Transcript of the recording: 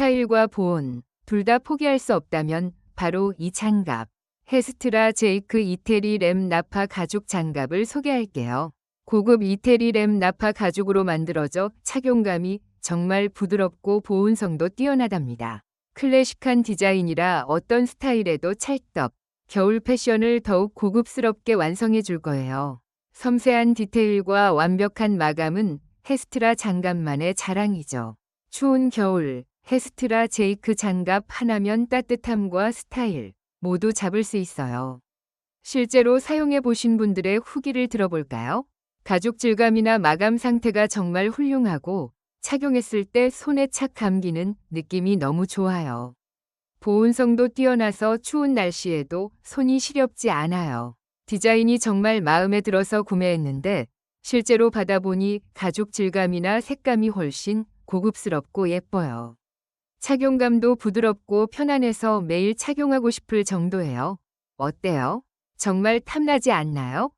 스타일과 보온, 둘 다 포기할 수 없다면 바로 이 장갑. 헤스트라 제이크 이태리 램 나파 가죽 장갑을 소개할게요. 고급 이태리 램 나파 가죽으로 만들어져 착용감이 정말 부드럽고 보온성도 뛰어나답니다. 클래식한 디자인이라 어떤 스타일에도 찰떡. 겨울 패션을 더욱 고급스럽게 완성해 줄 거예요. 섬세한 디테일과 완벽한 마감은 헤스트라 장갑만의 자랑이죠. 추운 겨울, 헤스트라 제이크 장갑 하나면 따뜻함과 스타일 모두 잡을 수 있어요. 실제로 사용해 보신 분들의 후기를 들어볼까요? 가죽 질감이나 마감 상태가 정말 훌륭하고 착용했을 때 손에 착 감기는 느낌이 너무 좋아요. 보온성도 뛰어나서 추운 날씨에도 손이 시렵지 않아요. 디자인이 정말 마음에 들어서 구매했는데 실제로 받아보니 가죽 질감이나 색감이 훨씬 고급스럽고 예뻐요. 착용감도 부드럽고 편안해서 매일 착용하고 싶을 정도예요. 어때요? 정말 탐나지 않나요?